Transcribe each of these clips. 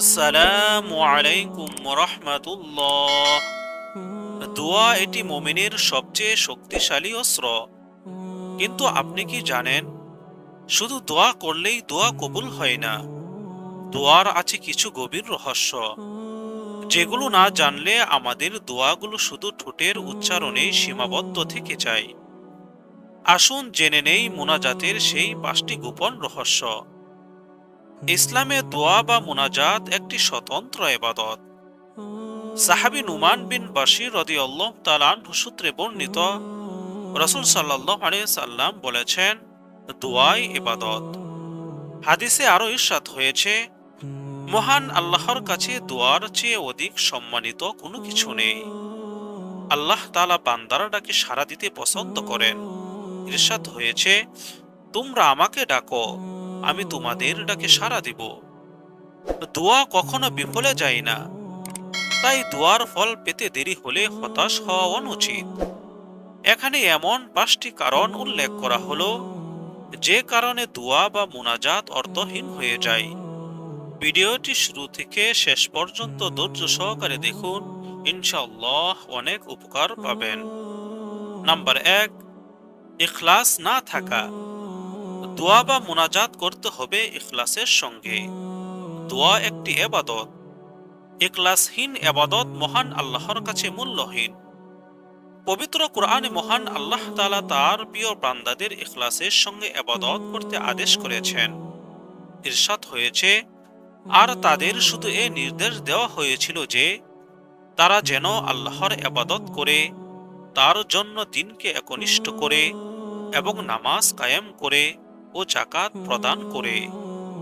আসসালামু আলাইকুম রহমাতুল্লাহ দোয়া এটি মোমিনের সবচেয়ে শক্তিশালী অস্ত্র। কিন্তু আপনি কি জানেন, শুধু দোয়া করলেই দোয়া কবুল হয় না, দোয়ার আছে কিছু গভীর রহস্য। যেগুলো না জানলে আমাদের দোয়াগুলো শুধু ঠোঁটের উচ্চারণেই সীমাবদ্ধ থেকে যায়। আসুন জেনে নেই মোনাজাতের সেই পাঁচটি গোপন রহস্য। ইসলামে দোয়া বা মোনাজাত একটি স্বতন্ত্র এবাদত সাহাবি নুমান বিন বাশির রদিয়াল্লাহ তালান সূত্রে বর্ণিত, রসুল সাল্লাহ সাল্লাম বলেছেন, দোয়াই এবাদত হাদিসে আরও ইরশাদ হয়েছে, মহান আল্লাহর কাছে দোয়ার চেয়ে অধিক সম্মানিত কোনো কিছু নেই। আল্লাহ তালা বান্দারা ডাকে সাড়া দিতে পছন্দ করেন। ইরশাদ হয়েছে, তোমরা আমাকে ডাকো আমি তোমাদের ডাকে সাড়া দিব। দোয়া কখনো বিফলে যায় না। তাই দোয়ার ফল পেতে দেরি হলে হতাশ হওয়া অনুচিত। এখানে এমন পাঁচটি কারণ উল্লেখ করা হলো, যে কারণে দোয়া বা মোনাজাত অর্থহীন হয়ে যায়। ভিডিওটি শুরু থেকে শেষ পর্যন্ত ধৈর্য সহকারে দেখুন, ইনশাআল্লাহ অনেক উপকার পাবেন। নাম্বার এক, ইখলাস না থাকা। দোয়া বা মোনাজাত করতে হবে ইখলাসের সঙ্গে। দোয়া একটি এবাদত। ইখলাসহীন এবাদত মহান আল্লাহর কাছে মূল্যহীন। পবিত্র কোরআনে মহান আল্লাহ তালা তার প্রিয় বান্দাদের ইখলাসের সঙ্গে এবাদত করতে আদেশ করেছেন। ইরশাদ হয়েছে, আর তাদের শুধু এ নির্দেশ দেওয়া হয়েছিল যে, তারা যেন আল্লাহর এবাদত করে, তার জন্য দিনকে একনিষ্ঠ করে এবং নামাজ কায়েম করে ও জাকাত প্রদান করে,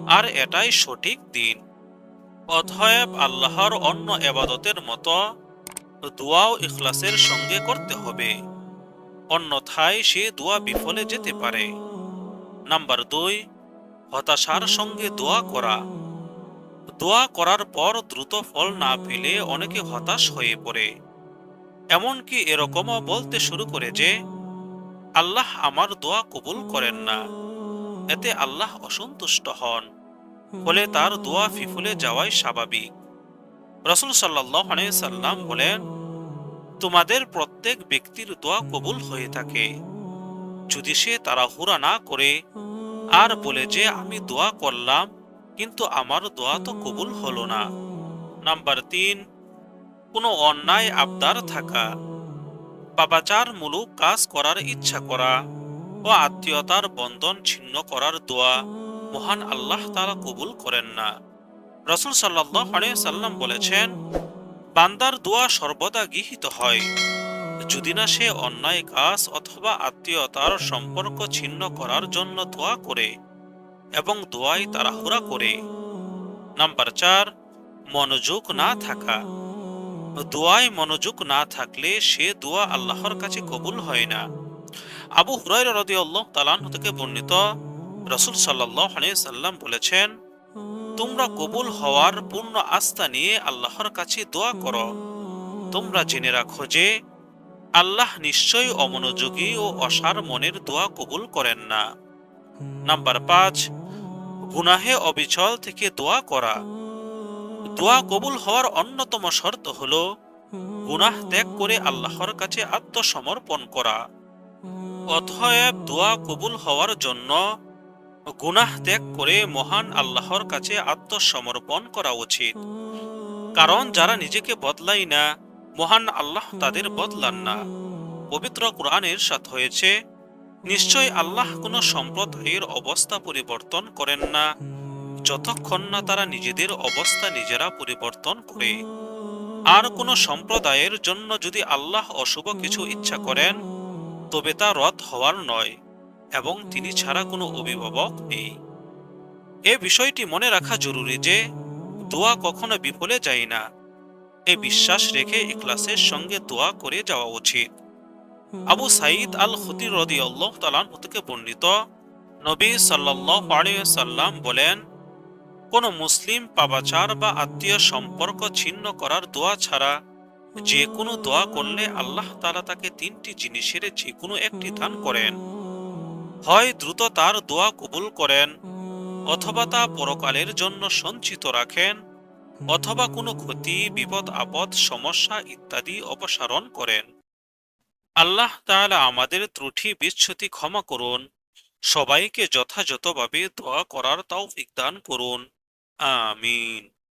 আর এটাই সঠিক দিন। অতএব আল্লাহর অন্য এবাদতের মতো দোয়াও ইখলাসের সঙ্গে করতে হবে। অন্যথায় সে দোয়া বিফলে যেতে পারে। নাম্বার দুই, হতাশার সঙ্গে দোয়া করা। দোয়া করার পর দ্রুত ফল না পেলে অনেকে হতাশ হয়ে পড়ে। এমনকি এরকমও বলতে শুরু করে যে, আল্লাহ আমার দোয়া কবুল করেন না। এতে আল্লাহ অসন্তুষ্ট হন। ফলে তার দোয়া ফিফুলে যাওয়াই স্বাভাবিক। রসুল সাল্লাহ সাল্লাম বলেন তোমাদের প্রত্যেক ব্যক্তির দোয়া কবুল হয়ে থাকে। যদি সে তাড়াহুড়া না করে আর বলে যে আমি দোয়া করলাম কিন্তু আমার দোয়া তো কবুল হলো না। নাম্বার তিন কোনো অন্যায় আবদার থাকা। বাবাচার মূলক কাজ করার ইচ্ছা করা। ও আত্মীয়তার বন্ধন ছিন্ন করার দোয়া মহান আল্লাহ তারা কবুল করেন না। রসুল সাল্লাম বলেছেন, বান্দার দোয়া সর্বদা গৃহীত হয়। যদি না সে অন্যায় কাজ অথবা আত্মীয়তার সম্পর্ক ছিন্ন করার জন্য দোয়া করে এবং দোয়াই তাড়াহুড়া করে। নাম্বার চার, মনোযোগ না থাকা। দোয়ায় মনোযোগ না থাকলে সে দোয়া আল্লাহর কাছে কবুল হয় না। আবু হুরাই রদি আল্লাহ তালান থেকে বর্ণিত রসুল সাল্লাহ সাল্লাম বলেছেন, তোমরা কবুল হওয়ার পূর্ণ আস্থা নিয়ে আল্লাহর কাছে দোয়া করো। তোমরা জেনে রাখো যে আল্লাহ নিশ্চয়ই অমনোযোগী ও অসার মনের দোয়া কবুল করেন না। নাম্বার পাঁচ, গুনাহে অবিচল থেকে দোয়া করা। দোয়া কবুল হওয়ার অন্যতম শর্ত হল, গুনাহ ত্যাগ করে আল্লাহর কাছে আত্মসমর্পণ করা। অতএব দোয়া কবুল হওয়ার জন্য গুনাহ ত্যাগ করে মহান আল্লাহর কাছে আত্মসমর্পণ করা উচিত। কারণ যারা নিজেকে বদলাই না, মহান আল্লাহ তাদের বদলান না। পবিত্র কোরআনের সাথ হয়েছে, নিশ্চয় আল্লাহ কোনো সম্প্রদায়ের অবস্থা পরিবর্তন করেন না, যতক্ষণ না তারা নিজেদের অবস্থা নিজেরা পরিবর্তন করে। আর কোনো সম্প্রদায়ের জন্য যদি আল্লাহ অশুভ কিছু ইচ্ছা করেন তবে তা রদ হওয়ার নয়, এবং তিনি ছাড়া কোনো অভিভাবক নেই। এ বিষয়টি মনে রাখা জরুরি যে, দোয়া কখনো বিফলে যায় না। এ বিশ্বাস রেখে ইখলাসের সঙ্গে দোয়া করে যাওয়া উচিত। আবু সাইদ আল খুতির রদি আল্লাহ তালান থেকে বর্ণিত, নবী সাল্লাহ সাল্লাম বলেন, কোন মুসলিম পাবাচার বা আত্মীয় সম্পর্ক ছিন্ন করার দোয়া ছাড়া যে কোনো দোয়া করলে আল্লাহ তালা তাকে তিনটি জিনিসের যে কোনো একটি দান করেন। হয় দ্রুত তার দোয়া কবুল করেন, অথবা তা পরকালের জন্য সঞ্চিত রাখেন, অথবা কোনো ক্ষতি, বিপদ, আপদ, সমস্যা ইত্যাদি অপসারণ করেন। আল্লাহ তালা আমাদের ত্রুটি, বিচ্ছতি ক্ষমা করুন। সবাইকে যথাযথভাবে দোয়া করার তাও দান করুন। আমিন।